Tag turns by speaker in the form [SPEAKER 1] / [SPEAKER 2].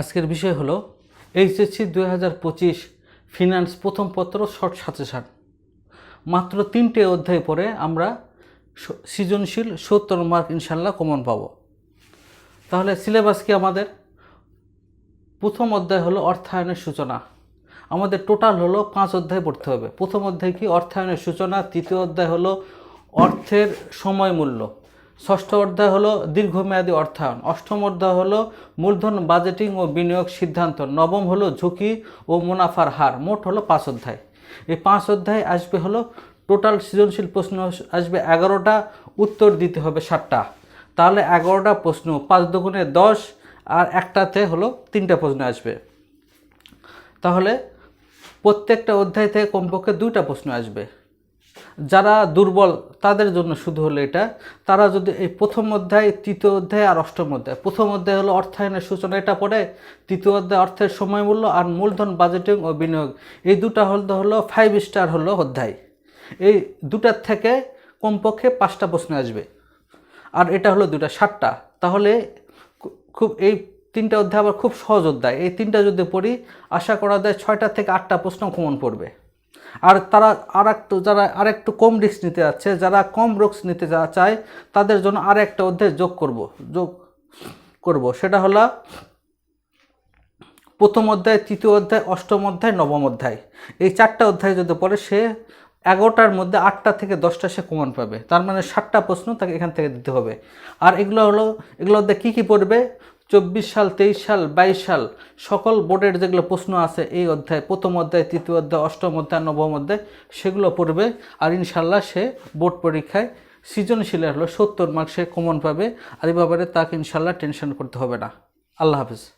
[SPEAKER 1] আজকের বিষয় হলো এইচএসসি দুই হাজার পঁচিশ ফিনান্স প্রথম পত্র শর্ট সাজেশান মাত্র তিনটে অধ্যায় পরে আমরা সৃজনশীল সত্তর মার্ক ইনশাল্লাহ কমন পাবো। তাহলে সিলেবাস কি আমাদের? প্রথম অধ্যায় হলো অর্থায়নের সূচনা। আমাদের টোটাল হলো পাঁচ অধ্যায় পড়তে হবে। প্রথম অধ্যায় কি? অর্থায়নের সূচনা। তৃতীয় অধ্যায় হলো অর্থের সময় মূল্য। ষষ্ঠ অধ্যায় হলো দীর্ঘমেয়াদী অর্থায়ন। অষ্টম অধ্যায় হলো মূলধন, বাজেটিং ও বিনিয়োগ সিদ্ধান্ত। নবম হলো ঝুঁকি ও মুনাফার হার। মোট হলো পাঁচ অধ্যায়। এই পাঁচ অধ্যায় আসবে হলো টোটাল সৃজনশীল প্রশ্ন আসবে এগারোটা, উত্তর দিতে হবে ষাটটা তাহলে এগারোটা প্রশ্ন, পাঁচ দুগুণে দশ আর একটাতে হলো তিনটা প্রশ্ন আসবে। তাহলে প্রত্যেকটা অধ্যায় থেকে কমপক্ষে দুইটা প্রশ্ন আসবে। যারা দুর্বল তাদের জন্য শুধু হলো এটা। তারা যদি এই প্রথম অধ্যায়, তৃতীয় অধ্যায় আর অষ্টম অধ্যায়, প্রথম অধ্যায় হলো অর্থায়নের সূচনা, এটা পড়ে তৃতীয় অধ্যায় অর্থের সময় মূল্য আর মূলধন বাজেটিং ও বিনিয়োগ। এই দুটা হলো হলো ফাইভ স্টার হলো অধ্যায়। এই দুটার থেকে কমপক্ষে পাঁচটা প্রশ্ন আসবে। আর এটা হলো দুটা ষাটটা তাহলে খুব, এই তিনটা অধ্যায় আবার খুব সহজ অধ্যায়। এই তিনটা যদি পড়ি, আশা করা যায় ছয়টা থেকে আটটা প্রশ্ন কমন পড়বে। আর তারা আর একটু যারা আর একটু কম রিস্ক নিতে যাচ্ছে, যারা কম রিস্ক নিতে চায়, তাদের জন্য আর একটা অধ্যায় যোগ করব যোগ করব। সেটা হলো প্রথম অধ্যায়, তৃতীয় অধ্যায়, অষ্টম অধ্যায়, নবম অধ্যায়। এই চারটা অধ্যায় যদি পড়ে, সে এগারোটার মধ্যে আটটা থেকে দশটা সে কমন পাবে। তার মানে ষাটটা প্রশ্ন তাকে এখান থেকে দিতে হবে। আর এগুলো হলো, এগুলো মধ্যে কী কী পড়বে? চব্বিশ সাল, তেইশ সাল, বাইশ সাল, সকল বোর্ডের যেগুলো প্রশ্ন আছে এই অধ্যায়, প্রথম অধ্যায়, তৃতীয় অধ্যায়, অষ্টম অধ্যায়, নবম অধ্যায়, সেগুলো পড়বে। আর ইনশাল্লাহ সে বোর্ড পরীক্ষায় সৃজনশীলের হলো, সত্তর মার্ক সে কমন পাবে। আর এই ব্যাপারে তাকে ইনশাল্লাহ টেনশন করতে হবে না। আল্লাহ হাফিজ।